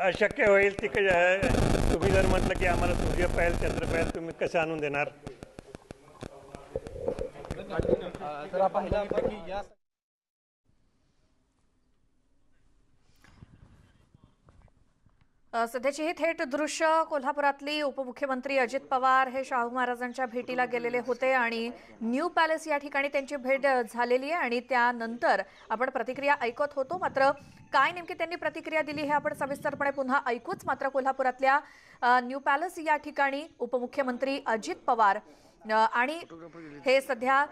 अशक्य होईल ती तुम्ही जर म्हटलं की आम्हाला सूर्य पाहिल चंद्र पाहिल तुम्ही कसं आणून देणार तर पाहिलं की या अ, सध्याची ही थेट दृश्य कोल्हापुरातली उपमुख्यमंत्री अजित पवार हे शाहू महाराजांच्या भेटीला गेलेले होते आणि न्यू पॅलेस या ठिकाणी त्यांची भेट झालेली आहे आणि त्यानंतर आपण प्रतिक्रिया ऐकत होतो. मात्र काय नेमकी त्यांनी प्रतिक्रिया दिली हे आपण सविस्तरपणे पुन्हा ऐकूच. मात्र कोल्हापुरातल्या न्यू पॅलेस या ठिकाणी उपमुख्यमंत्री अजित पवार आणि हे सध्या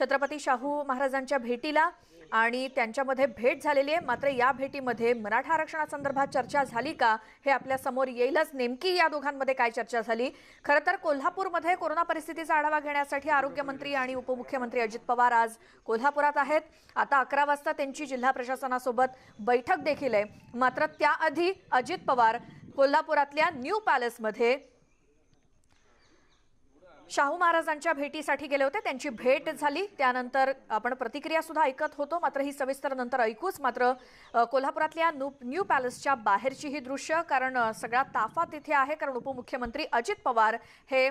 छत्रपती शाहू महाराजांच्या भेटीला आणि त्यांच्यामध्ये भेट झालेली आहे. मात्र या भेटीमध्ये मराठा आरक्षणासंदर्भात चर्चा झाली का हे आपल्यासमोर येईलच. नेमकी या दोघांमध्ये काय चर्चा झाली? खरं तर कोल्हापूरमध्ये कोरोना परिस्थितीचा आढावा घेण्यासाठी आरोग्यमंत्री आणि उपमुख्यमंत्री अजित पवार आज कोल्हापुरात आहेत. आता अकरा वाजता त्यांची जिल्हा प्रशासनासोबत बैठक देखील आहे. मात्र त्याआधी अजित पवार कोल्हापुरातल्या न्यू पॅलेसमध्ये शाहू महाराजांच्या भेटीसाठी गेले होते. त्यांची भेट झाली. त्यानंतर आपण प्रतिक्रिया सुद्धा ऐकत होतो. मात्र ही सविस्तर नंतर ऐकूच मात्र कोल्हापुरातल्या न्यू न्यू पॅलेसच्या बाहेरची ही दृश्य कारण सगळा ताफा तिथे आहे. कारण उपमुख्यमंत्री अजित पवार हे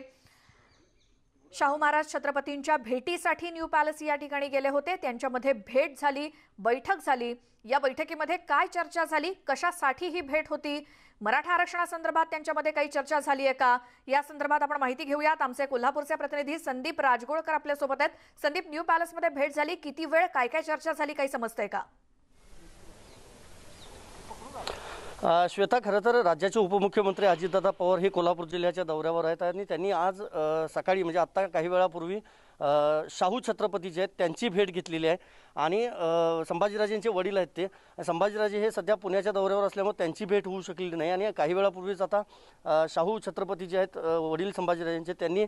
शाहू महाराज छत्रपतींच्या भेटीसाठी न्यू पॅलेस या ठिकाणी गेले होते. त्यांच्यामध्ये भेट झाली बैठक झाली. या बैठकीमध्ये काय चर्चा झाली? कशासाठी ही भेट होती? मराठा आरक्षणासंदर्भात त्यांच्यामध्ये काही चर्चा झाली आहे का? या संदर्भात आपण माहिती घेऊयात. आमचे कोल्हापूरचे प्रतिनिधी संदीप राजगोळकर आपल्यासोबत आहेत. संदीप न्यू पॅलेसमध्ये भेट झाली. किती वेळ काय काय चर्चा झाली काही समजतंय का? श्वेता खरं तर राज्याचे उपमुख्यमंत्री अजितदादा पवार हे कोल्हापूर जिल्ह्याच्या दौऱ्यावर आहेत आणि त्यांनी आज सकाळी म्हणजे आत्ता काही वेळापूर्वी शाहू छत्रपती जे आहेत त्यांची भेट घेतलेली आहे. आणि संभाजीराजेंचे वडील आहेत ते. संभाजीराजे हे सध्या पुण्याच्या दौऱ्यावर असल्यामुळे त्यांची भेट होऊ शकलेली नाही. आणि काही वेळापूर्वीच आता शाहू छत्रपती जे आहेत वडील संभाजीराजेंचे त्यांनी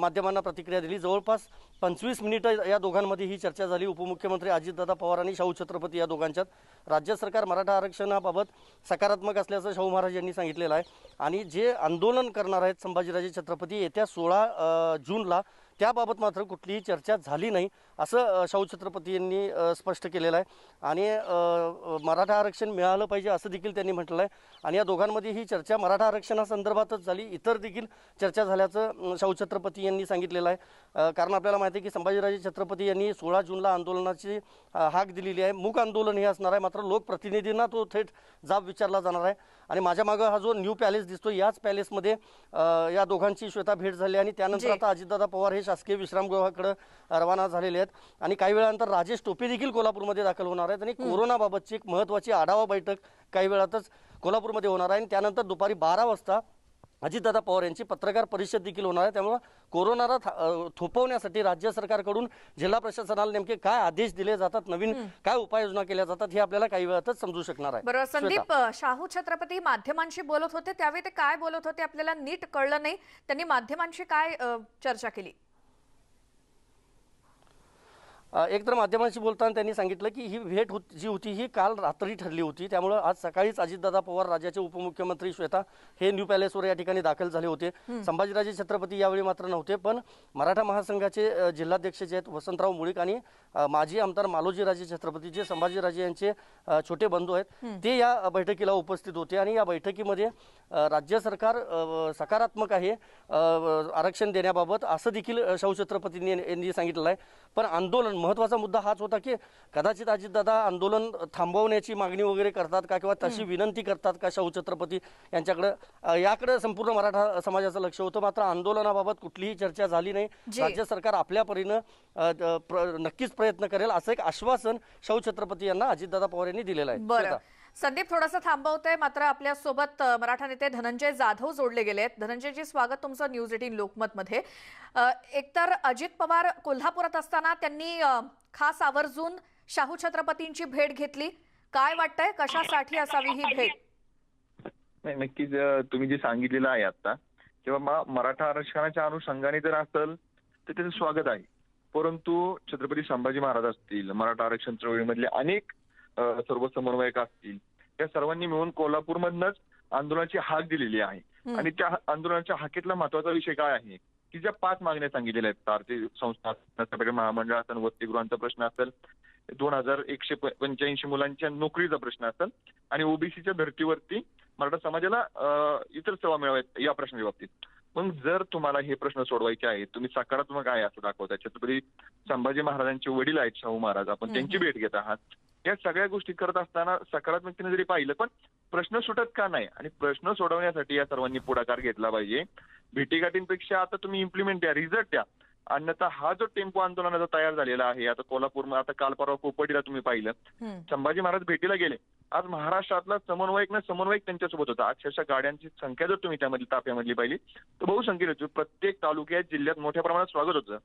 माध्यमांना प्रतिक्रिया दिली. जवळपास पंचवीस मिनिटं या दोघांमध्ये ही चर्चा झाली. उपमुख्यमंत्री अजितदादा पवार आणि शाहू छत्रपती या दोघांच्यात. राज्य सरकार मराठा आरक्षणाबाबत सकारात्मक असल्याचं शाहू महाराज यांनी सांगितलेलं आहे. आणि जे आंदोलन करणार आहेत संभाजीराजे छत्रपती येत्या सोळा जूनला त्याबाबत मात्र कुठलीही चर्चा झाली नाही. असं शाहू छत्रपती यांनी स्पष्ट केलेलं आहे. आणि मराठा आरक्षण मिळालं पाहिजे असं देखील त्यांनी म्हटलं आहे. आणि या दोघांमध्ये ही चर्चा मराठा आरक्षणासंदर्भातच झाली. इतर देखील चर्चा झाल्याचं शाहू छत्रपती यांनी सांगितलेलं आहे. कारण आपल्याला माहिती आहे की संभाजीराजे छत्रपती यांनी सोळा जूनला आंदोलनाची हाक दिलेली आहे. मूक आंदोलन हे असणार आहे. मात्र लोकप्रतिनिधींना तो थेट जाब विचारला जाणार आहे. आणि माझ्या मागं हा जो न्यू पॅलेस दिसतो याच पॅलेसमध्ये या दोघांची श्वेता भेट झाली. आणि त्यानंतर. आता अजितदादा पवार हे शासकीय विश्रामगृहाकडे रवाना झालेले आहेत. आणि काही वेळानंतर राजेश टोपे देखील कोल्हापूरमध्ये दाखल होणार आहेत. आणि कोरोनाबाबतची एक महत्त्वाची आढावा बैठक काही वेळातच कोल्हापूरमध्ये होणार आहे. आणि त्यानंतर दुपारी बारा वाजता अजितदादा पवार यांची पत्रकार परिषद देखील होणार आहे. त्यामुळं कोरोनाला थोपवण्यासाठी राज्य सरकारकडून जिल्हा प्रशासनाला नेमके काय आदेश दिले जातात नवीन काय उपाययोजना केल्या जातात हे आपल्याला काही वेळातच समजू शकणार आहे. बरोबर. संदीप शाहू छत्रपती माध्यमांशी बोलत होते. त्यावेळी ते काय बोलत होते आपल्याला नीट कळलं नाही. त्यांनी माध्यमांशी काय चर्चा केली? एकतर माध्यमांशी बोलताना त्यांनी सांगितलं की ही भेट होत जी होती ही काल रात्री ठरली होती. त्यामुळं आज सकाळीच अजितदादा पवार राज्याचे उपमुख्यमंत्री श्वेता हे न्यू पॅलेसवर या ठिकाणी दाखल झाले होते. संभाजीराजे छत्रपती यावेळी मात्र नव्हते पण मराठा महासंघाचे जिल्हाध्यक्ष जे आहेत वसंतराव मुळीक आणि माजी आमदार मालोजीराजे छत्रपती जे संभाजीराजे यांचे छोटे बंधू आहेत ते या बैठकीला उपस्थित होते आणि या बैठकीमध्ये राज्य सरकार सकारात्मक आहे आरक्षण देण्याबाबत असं देखील छत्रपतींनी यांनी सांगितलेलं आहे. पण आंदोलन महत्त्वाचा मुद्दा हाच होता की कदाचित अजितदादा आंदोलन थांबवण्याची मागणी वगैरे करतात का किंवा तशी विनंती करतात का शाहू छत्रपती यांच्याकडे? याकडे संपूर्ण मराठा समाजाचं लक्ष होतं. मात्र आंदोलनाबाबत कुठलीही चर्चा झाली नाही. राज्य सरकार आपल्या परीनं नक्कीच प्रयत्न करेल असं एक आश्वासन शाहू छत्रपती यांना अजितदादा पवार यांनी दिलेलं आहे. संदीप थोडंसं थांबवतंय मात्र आपल्यासोबत मराठा नेते धनंजय जाधव जोडले गेले आहेत धनंजयजी स्वागत तुमचं न्यूज एटीन लोकमतमध्ये. एकतर अजित पवार कोल्हापुरात असताना त्यांनी खास आवर्जून शाहू छत्रपतींची भेट घेतली. काय वाटतंय? कशासाठी असावी ही भेट? नाही नक्कीच तुम्ही जे सांगितलेलं आहे आता किंवा मराठा आरक्षणाच्या अनुषंगाने जर असेल तर त्याचं स्वागत आहे. परंतु छत्रपती संभाजी महाराज असतील मराठा आरक्षण चळवळीमधले अनेक सर्व समन्वयक असतील या सर्वांनी मिळून कोल्हापूरमधनच आंदोलनाची हाक दिलेली आहे. आणि त्या आंदोलनाच्या हाकेतला महत्त्वाचा विषय काय आहे? की ज्या पाच मागण्या सांगितलेल्या आहेत आर्थिक संस्था महामंडळ असेल वसतिगृहांचा प्रश्न असेल दोन हजार एकशे पंच्याऐंशी मुलांच्या नोकरीचा प्रश्न असेल आणि ओबीसीच्या धर्तीवरती मराठा समाजाला इतर सेवा मिळाव्यात या प्रश्नाच्या बाबतीत. मग जर तुम्हाला हे प्रश्न सोडवायचे आहेत तुम्ही सकारात्मक आहे असं दाखवता. छत्रपती संभाजी महाराजांचे वडील आहेत शाहू महाराज आपण त्यांची भेट घेत आहात. या सगळ्या गोष्टी करत असताना सकारात्मकतेने जरी पाहिलं पण प्रश्न सुटत का नाही? आणि प्रश्न सोडवण्यासाठी या सर्वांनी पुढाकार घेतला पाहिजे. भेटीगाठींपेक्षा आता तुम्ही इम्प्लिमेंट द्या रिझल्ट द्या. अन्यथा हा जो टेम्पो आंदोलनाचा तयार झालेला आहे आता कोल्हापूर आता काल परवा कोपडीला तुम्ही पाहिलं. संभाजी महाराज भेटीला गेले. आज महाराष्ट्रातला समन्वयक ना समन्वयक त्यांच्यासोबत होता. अक्षरशः गाड्यांची संख्या जर तुम्ही त्यामधली ताफ्यामधली पाहिली तर बहुसंख्येने प्रत्येक तालुक्यात जिल्ह्यात मोठ्या प्रमाणात स्वागत होतं.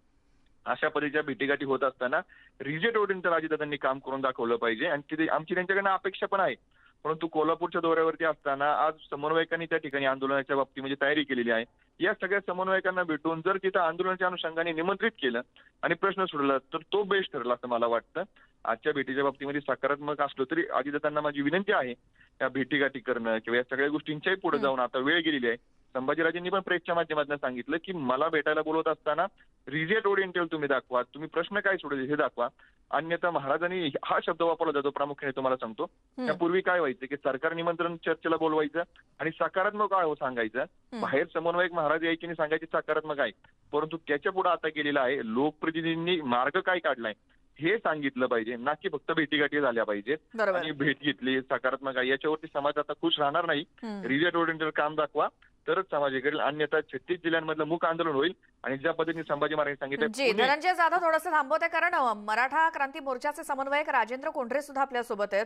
अशा पद्धतीच्या भेटीगाठी होत असताना रिजेट तर अजितदादांनी काम करून दाखवलं पाहिजे. आणि तिथे आमची त्यांच्याकडनं अपेक्षा पण आहे. परंतु कोल्हापूरच्या दौऱ्यावरती असताना आज समन्वयकांनी त्या ठिकाणी आंदोलनाच्या बाबतीमध्ये तयारी केलेली आहे. या सगळ्या समन्वयकांना भेटून जर तिथं आंदोलनाच्या अनुषंगाने निमंत्रित केलं आणि प्रश्न सोडला तर तो बेस्ट ठरला असं मला वाटतं. आजच्या भेटीच्या बाबतीमध्ये सकारात्मक असलो तरी अजितदादांना माझी विनंती आहे या भेटीगाठी करणं किंवा या सगळ्या गोष्टींच्याही पुढे जाऊन आता वेळ गेलेली आहे. संभाजीराजेंनी पण प्रेसच्या माध्यमातून सांगितलं की मला भेटायला बोलवत असताना रिजेट ओरिएंटेल तुम्ही दाखवा. तुम्ही प्रश्न काय सोडले हे दाखवा. अन्यथा महाराजांनी हा शब्द वापरला जातो प्रामुख्याने तुम्हाला सांगतो. त्यापूर्वी काय व्हायचं की सरकार निमंत्रण चर्चेला बोलवायचं आणि सकारात्मक आहे हो सांगायचं बाहेर समन्वयक महाराज यायचे आणि सांगायचे सकारात्मक आहे. परंतु त्याच्या पुढे आता गेलेलं आहे लोकप्रतिनिधींनी मार्ग काय काढलाय हे सांगितलं पाहिजे. ना की फक्त भेटीगाठी झाल्या पाहिजेत. आणि भेट घेतली सकारात्मक आहे. याच्यावरती समाज आता खुश राहणार नाही. रिजेट ओरिएंटेड काम दाखवा. तरच समाज अन्यथा छत्तीस जिल्ह्यांमधलं मुख आंदोलन होईल आणि ज्या पद्धतीने संभाजी महाराजांनी जी सांगितलं धनंजय जाधव थोडंसं थांबवते कारण अ, मराठा क्रांती मोर्चाचे समन्वयक राजेंद्र कोंढरे सुद्धा आपल्यासोबत आहेत.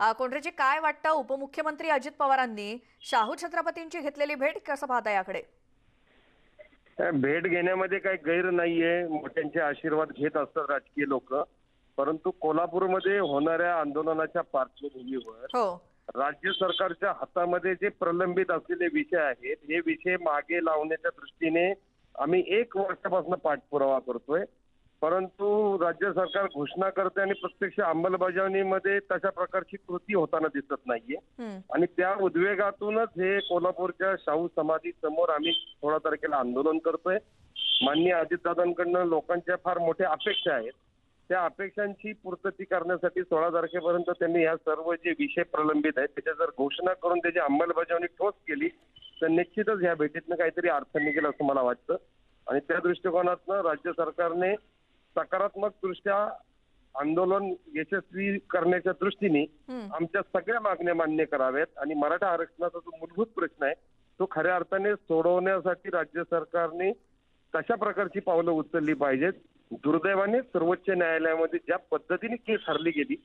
अ, कोंढरेजी काय वाटतं उपमुख्यमंत्री अजित पवारांनी शाहू छत्रपतींची घेतलेली भेट कसं पाहता याकडे? भेट घेण्यामध्ये काही गैर नाहीये. मोठ्यांचे आशीर्वाद घेत असतात राजकीय लोक. परंतु कोल्हापूरमध्ये होणाऱ्या आंदोलनाच्या पार्श्वभूमीवर हो. राज्य सरकारच्या हातामध्ये जे प्रलंबित असलेले विषय आहेत हे विषय मागे लावण्याच्या दृष्टीने आम्ही एक वर्षापासून पाठपुरावा करतोय. परंतु राज्य सरकार घोषणा करते आणि प्रत्यक्ष अंमलबजावणीमध्ये तशा प्रकारची कृती होताना दिसत नाहीये. आणि त्या उद्वेगातूनच हे कोल्हापूरच्या शाहू समाधी समोर आम्ही सोळा तारखेला आंदोलन करतोय. माननीय अजितदादांकडनं लोकांच्या फार मोठ्या अपेक्षा आहेत. त्या अपेक्षांची पूर्तती करण्यासाठी सोळा तारखेपर्यंत त्यांनी ह्या सर्व जे विषय प्रलंबित आहेत त्याच्या जर घोषणा करून त्याची अंमलबजावणी ठोस केली तर निश्चितच ह्या भेटीतनं काहीतरी अर्थ निघेल असं मला वाटतं आणि त्या दृष्टिकोनातनं राज्य सरकारने सकारात्मक दृष्ट्या आंदोलन यशस्वी करण्याच्या दृष्टीने. आमच्या सगळ्या मागण्या मान्य कराव्यात आणि मराठा आरक्षणाचा जो मूलभूत प्रश्न आहे तो खऱ्या अर्थाने सोडवण्यासाठी राज्य सरकारने तशा प्रकारची पावलं उचलली पाहिजेत दुर्दैवाने सर्वोच्च न्यायालयामध्ये ज्या पद्धतीने केस हरली गेली.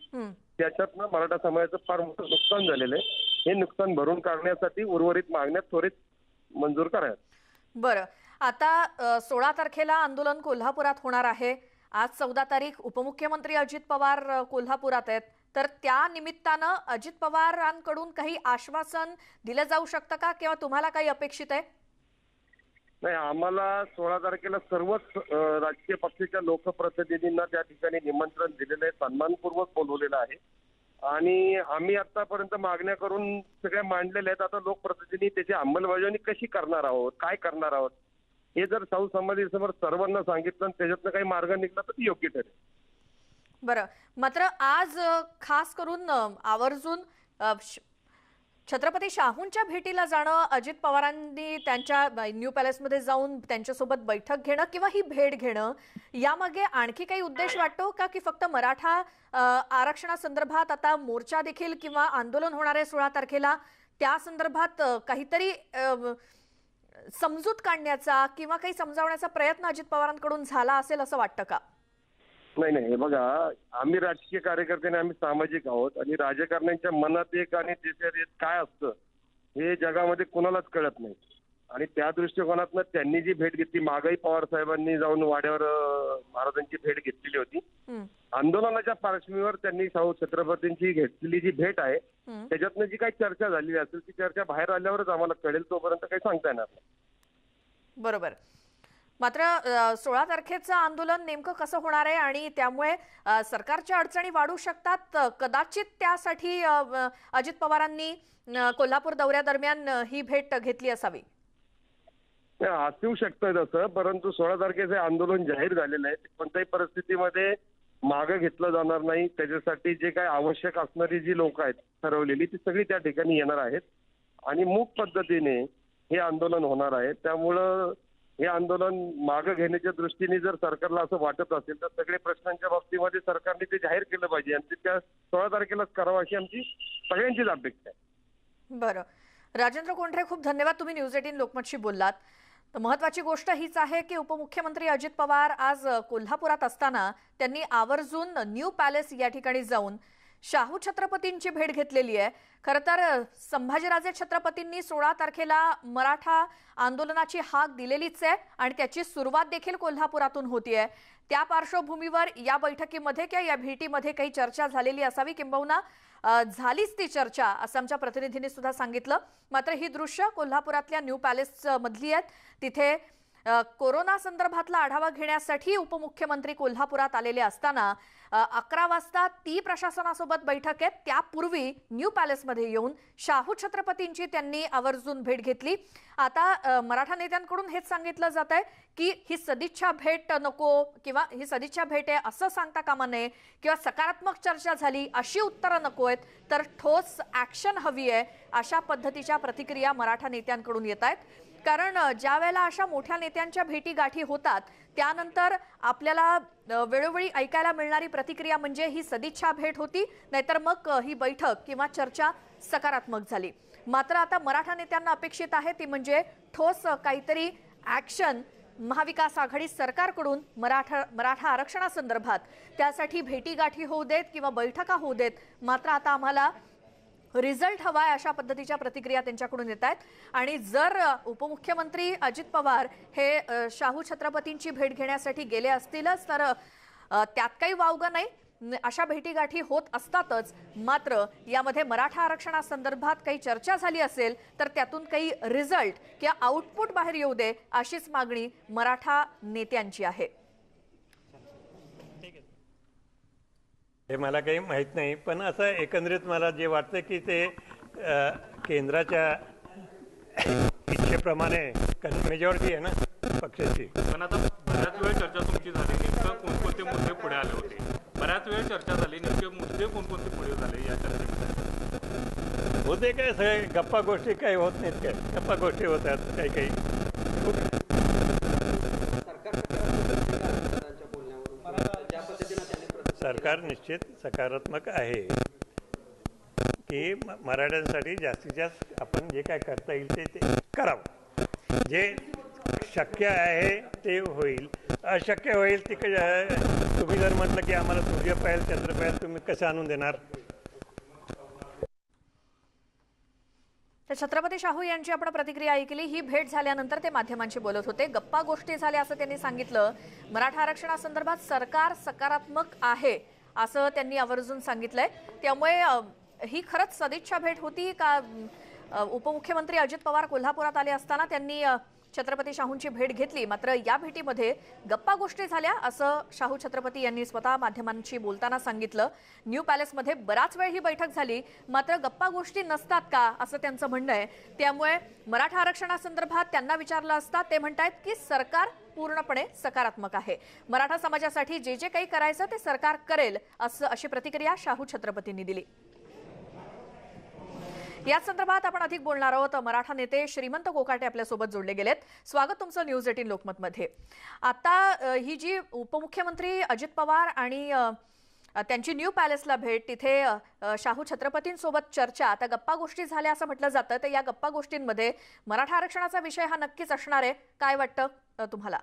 त्याच्यातनं मराठा समाजाचं फार मोठं नुकसान झालेलं आहे. हे नुकसान भरून काढण्यासाठी उर्वरित मागण्या त्वरित मंजूर कराव्यात. बरं. आता सोळा तारखेला आंदोलन कोल्हापुरात होणार आहे. आज चौदा तारीख उपमुख्यमंत्री अजित पवार कोल्हापुरात आहेत. तर त्या निमित्तानं अजित पवारांकडून काही आश्वासन दिलं जाऊ शकतं का? किंवा तुम्हाला काही अपेक्षित आहे? नाही आम्हाला सोळा तारखेला सर्वच राजकीय पक्षाच्या लोकप्रतिनिधींना त्या ठिकाणी निमंत्रण दिलेलं आहे सन्मानपूर्वक बोलवलेलं आहे. आणि आम्ही आतापर्यंत मागण्या करून सगळ्या मांडलेल्या आहेत. आता लोकप्रतिनिधी त्याची अंमलबजावणी कशी करणार आहोत? काय करणार आहोत? हे जर शाहू समोर सर्वांना सांगितलं आणि त्याच्यातनं काही मार्ग निघला तर ती योग्य ठरेल. बरं. मात्र आज खास करून आवर्जून श- छत्रपती शाहूंच्या भेटीला जाणं अजित पवारांनी त्यांच्या न्यू पॅलेसमध्ये जाऊन त्यांच्यासोबत बैठक घेणं किंवा ही भेट घेणं यामागे आणखी काही उद्देश वाटतो का की फक्त मराठा आरक्षणासंदर्भात आता मोर्चा देखील किंवा आंदोलन होणार आहे सोळा तारखेला त्या संदर्भात काहीतरी समजूत काढण्याचा किंवा काही समजावण्याचा प्रयत्न अजित पवारांकडून झाला असेल असं वाटतं का? नाही नाही. हे बघा आम्ही राजकीय कार्यकर्ते आणि आम्ही सामाजिक आहोत आणि राजकारण्यांच्या मनात एक आणि देशात एक काय असतं हे जगामध्ये कुणालाच कळत नाही. आणि त्या दृष्टिकोनातनं त्यांनी जी भेट घेतली मागाई पवार साहेबांनी जाऊन वाड्यावर महाराजांची भेट घेतलेली होती. आंदोलनाच्या पार्श्वभूमीवर त्यांनी शाहू छत्रपतींची घेतलेली जी भेट आहे. त्याच्यातनं जी काही चर्चा झालेली असेल ती चर्चा बाहेर आल्यावरच आम्हाला कळेल तोपर्यंत काही सांगता येणार नाही. बरोबर. मात्र सोळा तारखेचं आंदोलन नेमकं कसं होणार आहे आणि त्यामुळे सरकारच्या अडचणी वाढू शकतात? कदाचित त्यासाठी अजित पवारांनी कोल्हापूर दौऱ्यादरम्यान ही भेट घेतली असावी. असू शकतं तसं परंतु सोळा तारखेचे आंदोलन जाहीर झालेलं आहे. कोणत्याही परिस्थितीमध्ये मागं घेतलं जाणार नाही. त्याच्यासाठी जे काय आवश्यक असणारी जी लोक आहेत ठरवलेली ती सगळी त्या ठिकाणी येणार आहेत. आणि मूक पद्धतीने हे आंदोलन होणार आहे. त्यामुळं हे आंदोलन मागं घेण्याच्या दृष्टीने जर सरकारला असं वाटत असेल तर सगळे प्रश्नांच्या बाबतीमध्ये सरकारने ते जाहीर केलं पाहिजे. आणि त्या सोळा तारखेलाच करावं अशी आमची सगळ्यांचीच अपेक्षा आहे. बरं. राजेंद्र कोंढरे खूप धन्यवाद तुम्ही न्यूज एटीन लोकमतशी बोललात. तर महत्वाची गोष्ट हीच आहे की उपमुख्यमंत्री अजित पवार आज कोल्हापुरात असताना त्यांनी आवर्जून न्यू पॅलेस या ठिकाणी जाऊन शाहू छत्रपतींची भेट घेतलेली आहे. खरं तर संभाजीराजे छत्रपतींनी सोळा तारखेला मराठा आंदोलनाची हाक दिलेलीच आहे आणि त्याची सुरुवात देखील कोल्हापुरातून होतीये. त्या पार्श्वभूमीवर या बैठकीमध्ये किंवा या भेटीमध्ये काही चर्चा झालेली असावी किंबहुना झालीच ती चर्चा असं आमच्या प्रतिनिधींनी सुद्धा सांगितलं. मात्र ही दृश्य कोल्हापुरातल्या न्यू पॅलेस मधली आहेत. तिथे कोरोना संदर्भातला आढावा घेण्यासाठी उपमुख्यमंत्री कोल्हापुरात आलेले असताना अकरा वाजता ती प्रशासनासोबत बैठक आहे. त्यापूर्वी न्यू पॅलेसमध्ये येऊन शाहू छत्रपतींची त्यांनी आवर्जून भेट घेतली. आता मराठा नेत्यांकडून हेच सांगितलं जात आहे की ही सदिच्छा भेट नको किंवा ही सदिच्छा भेट आहे असं सांगता कामा नये किंवा सकारात्मक चर्चा झाली अशी उत्तरं नको आहेत तर ठोस ॲक्शन हवी आहे अशा पद्धतीच्या प्रतिक्रिया मराठा नेत्यांकडून येत आहेत. कारण ज्या वेळेला अशा मोठ्या नेत्यांच्या भेटी गाठी होतात त्यानंतर आपल्याला वेळोवेळी ऐकायला मिळणारी प्रतिक्रिया म्हणजे ही सदिच्छा भेट होती नाहीतर मग ही बैठक किंवा चर्चा सकारात्मक झाली. मात्र आता मराठा नेत्यांना अपेक्षित आहे ती म्हणजे ठोस काहीतरी ॲक्शन महाविकास आघाडी सरकारकडून मराठा मराठा आरक्षणासंदर्भात त्यासाठी भेटीगाठी होऊ देत किंवा बैठका होऊ देत मात्र आता आम्हाला रिझल्ट हवाय अशा पद्धतीच्या प्रतिक्रिया त्यांच्याकडून येत आहेत. आणि जर उपमुख्यमंत्री अजित पवार हे शाहू छत्रपतींची भेट घेण्यासाठी गेले असतीलच तर त्यात काही वावगं नाही. अशा भेटीगाठी होत असतातच. मात्र यामध्ये मराठा आरक्षणासंदर्भात काही चर्चा झाली असेल तर त्यातून काही रिझल्ट किंवा आउटपुट बाहेर येऊ दे अशीच मागणी मराठा नेत्यांची आहे. हे मला काही माहीत नाही पण असं एकंदरीत मला जे वाटतं की ते केंद्राच्या इच्छेप्रमाणे मेजॉरिटी आहे ना पक्षाची. पण आता बऱ्याच वेळ चर्चा तुमची झाली नेमकं कोणकोणते मुद्दे पुढे आले होते? बऱ्याच वेळ चर्चा झाली नेमके मुद्दे कोणकोणते पुढे झाले या चर्चेमध्ये? होते काय सगळे गप्पा गोष्टी काही होत नाहीत काय? गप्पा गोष्टी होतात काही काही. सरकार निश्चित सकारात्मक आहे. की मराठ्यांसाठी जास्तीत जास्त आपण जे काय करता येईल ते ते करावं. जे शक्य आहे ते होईल. अशक्य होईल तिकडे तुम्ही जर म्हटलं की आम्हाला सूर्य पाहिजे चंद्र पाहिजे तुम्ही कसं आणून देणार? तर छत्रपती शाहू यांची आपण प्रतिक्रिया ऐकली. ही भेट झाल्यानंतर ते माध्यमांशी बोलत होते. गप्पा गोष्टी झाल्या असं त्यांनी सांगितलं. मराठा आरक्षणासंदर्भात सरकार सकारात्मक आहे असं त्यांनी आवर्जून सांगितलंय. त्यामुळे ही खरंच सदिच्छा भेट होती का? उपमुख्यमंत्री अजित पवार कोल्हापुरात आले असताना त्यांनी छत्रपती शाहूंची भेट घेतली. मात्र या भेटीमध्ये गप्पा गोष्टी झाल्या असं शाहू छत्रपती यांनी स्वतः माध्यमांशी बोलताना सांगितलं. न्यू पॅलेसमध्ये बराच वेळ ही बैठक झाली. मात्र गप्पा गोष्टी नसतात का असं त्यांचं म्हणणं आहे. त्यामुळे मराठा आरक्षणासंदर्भात त्यांना विचारलं असता ते म्हणतायत की सरकार पूर्णपणे सकारात्मक आहे. मराठा समाजासाठी जे जे काही करायचं ते सरकार करेल असं अशी प्रतिक्रिया शाहू छत्रपतींनी दिली. याच संदर्भात आपण अधिक बोलणार आहोत. मराठा नेते श्रीमंत कोकाटे आपल्यासोबत जोडले गेलेत. स्वागत तुमचं न्यूज एटीन लोकमतमध्ये. आता ही जी उपमुख्यमंत्री अजित पवार आणि त्यांची न्यू पॅलेसला भेट तिथे शाहू छत्रपतींसोबत चर्चा आता गप्पा गोष्टी झाल्या असं म्हटलं जातं तर या गप्पा गोष्टींमध्ये मराठा आरक्षणाचा विषय हा नक्कीच असणार आहे. काय वाटतं तुम्हाला?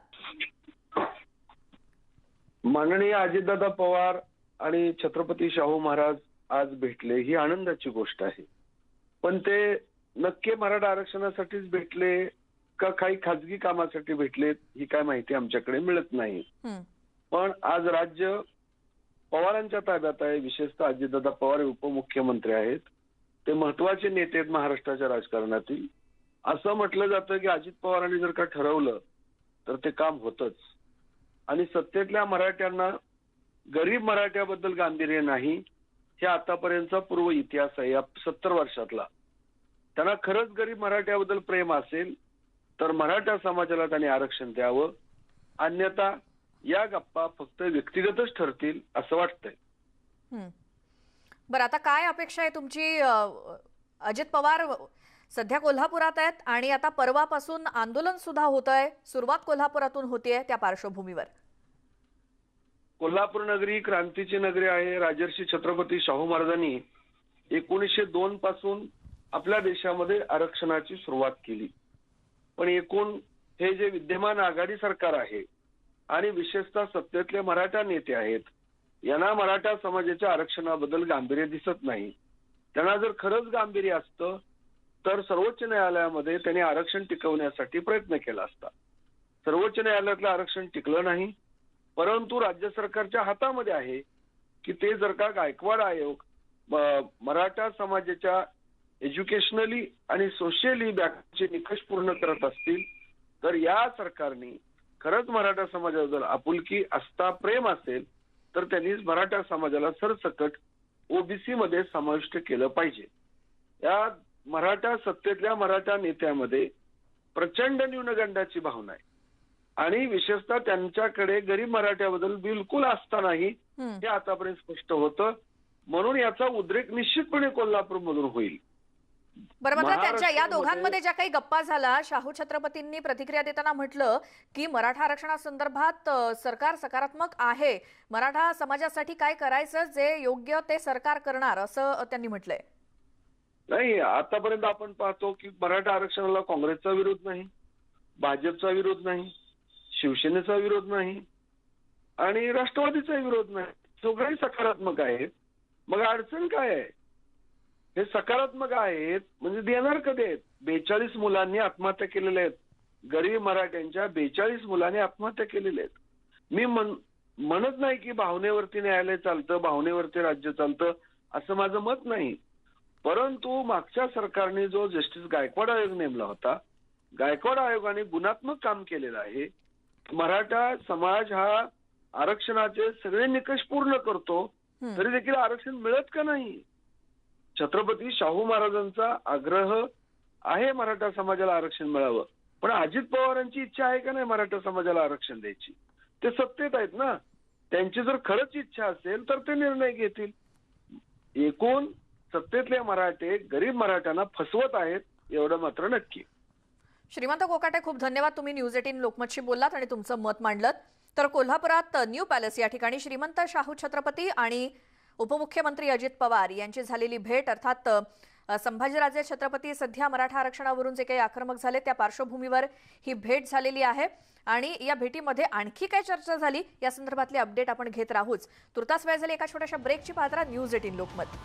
माननीय अजितदादा पवार आणि छत्रपती शाहू महाराज आज भेटले ही आनंदाची गोष्ट आहे. पण ते नक्की मराठा आरक्षणासाठीच भेटले का काही खाजगी कामासाठी भेटलेत ही काय माहिती आमच्याकडे मिळत नाही. पण आज राज्य पवारांच्या ताब्यात आहे विशेषतः अजितदादा पवार उपमुख्यमंत्री आहेत. ते महत्त्वाचे नेते आहेत महाराष्ट्राच्या राजकारणातील. असं म्हटलं जातं की अजित पवारांनी जर का ठरवलं तर ते काम होतच. आणि सत्तेतल्या मराठ्यांना गरीब मराठ्याबद्दल गांभीर्य नाही हे आतापर्यंतचा पूर्व इतिहास आहे या सत्तर वर्षातला. त्यांना खरंच गरीब मराठ्याबद्दल प्रेम असेल तर मराठा समाजाला त्यांनी आरक्षण द्यावं. अन्यथा या गप्पा फक्त व्यक्तिगतच ठरतील असं वाटतंय. बरं आता काय अपेक्षा आहे तुमची? अजित पवार सध्या कोल्हापुरात आहेत आणि आता परवापासून आंदोलन सुद्धा होत आहे सुरुवात कोल्हापुरातून होतीये त्या पार्श्वभूमीवर. कोल्हापूर नगरी क्रांतीची नगरी आहे. राजर्षी छत्रपती शाहू महाराजांनी एकोणीसशे दोन पासून आपल्या देशामध्ये आरक्षणाची सुरुवात केली. पण एकूण हे जे विद्यमान आघाडी सरकार आहे आणि विशेषतः सत्तेतले मराठा नेते आहेत यांना मराठा समाजाच्या आरक्षणाबद्दल गांभीर्य दिसत नाही. त्यांना जर खरंच गांभीर्य असतं तर सर्वोच्च न्यायालयामध्ये त्यांनी आरक्षण टिकवण्यासाठी प्रयत्न केला असता. सर्वोच्च न्यायालयातलं आरक्षण टिकलं नाही परंतु राज्य सरकारच्या हातामध्ये आहे की ते जर का गायकवाड आयोग मराठा समाजाच्या एज्युकेशनली आणि सोशली बॅकचे निकष पूर्ण करत असतील तर या सरकारने खरंच मराठा समाजाबद्दल आपुलकी असता प्रेम असेल तर त्यांनी मराठा समाजाला सरसकट ओबीसी मध्ये समाविष्ट केलं पाहिजे. या मराठा सत्तेतल्या मराठा नेत्यामध्ये प्रचंड न्यूनगंडाची भावना आहे. आणि विशेषतः त्यांच्याकडे गरीब मराठ्याबद्दल बिलकुल आस्था नाही हं. आतापर्यंत स्पष्ट होतं. म्हणून याचा उद्रेक निश्चितपणे कोल्हापूर मधून होईल. बरं मात्र त्यांच्या या दोघांमध्ये ज्या काही गप्पा झाला शाहू छत्रपतींनी प्रतिक्रिया देताना म्हटलं की मराठा आरक्षणासंदर्भात सरकार सकारात्मक आहे. मराठा समाजासाठी काय करायचं जे योग्य ते सरकार करणार असं त्यांनी म्हटलंय. नाही आतापर्यंत आपण पाहतो की मराठा आरक्षणाला काँग्रेसचा विरोध नाही भाजपचा विरोध नाही शिवसेनेचा विरोध नाही आणि राष्ट्रवादीचा विरोध नाही. सगळे सकारात्मक आहेत. मग अडचण काय आहे? हे सकारात्मक आहेत म्हणजे देणार कधी आहेत? बेचाळीस मुलांनी आत्महत्या केलेल्या आहेत. गरीब मराठ्यांच्या बेचाळीस मुलांनी आत्महत्या केलेल्या आहेत. मी म्हण म्हणत नाही की भावनेवरती न्यायालय चालतं भावनेवरती राज्य चालतं असं माझं मत नाही. परंतु मागच्या सरकारने जो जस्टिस गायकवाड आयोग नेमला होता गायकवाड आयोगाने गुणात्मक काम केलेलं आहे. मराठा समाज हा आरक्षणाचे सगळे निकष पूर्ण करतो. तरी देखील आरक्षण मिळत का नाही? छत्रपती शाहू महाराजांचा आग्रह आहे मराठा समाजाला आरक्षण मिळावं पण अजित पवारांची इच्छा आहे का नाही मराठा समाजाला आरक्षण द्यायची? ते सत्तेत आहेत ना. त्यांची जर खरंच इच्छा असेल तर ते निर्णय घेतील. एकूण सत्तेतले मराठे गरीब मराठ्यांना फसवत आहेत एवढं मात्र नक्की. श्रीमंत कोकाटे खूप धन्यवाद तुम्ही न्यूज एटीन लोकमतशी बोललात आणि तुमचं मत मांडलं तर कोल्हापुरात न्यू पॅलेस या ठिकाणी श्रीमंत शाहू छत्रपती आणि उपमुख्यमंत्री अजित पवार यांची झालेली भेट अर्थात संभाजीराजे छत्रपती सध्या मराठा आरक्षणावरून जे काही आक्रमक झाले त्या पार्श्वभूमीवर ही भेट झालेली आहे. आणि या भेटीमध्ये आणखी काय चर्चा झाली या संदर्भातले अपडेट आपण घेत राहूच. तुर्तास वेळ झाली एका छोट्याशा ब्रेकची पात्रा न्यूज एटीन लोकमत.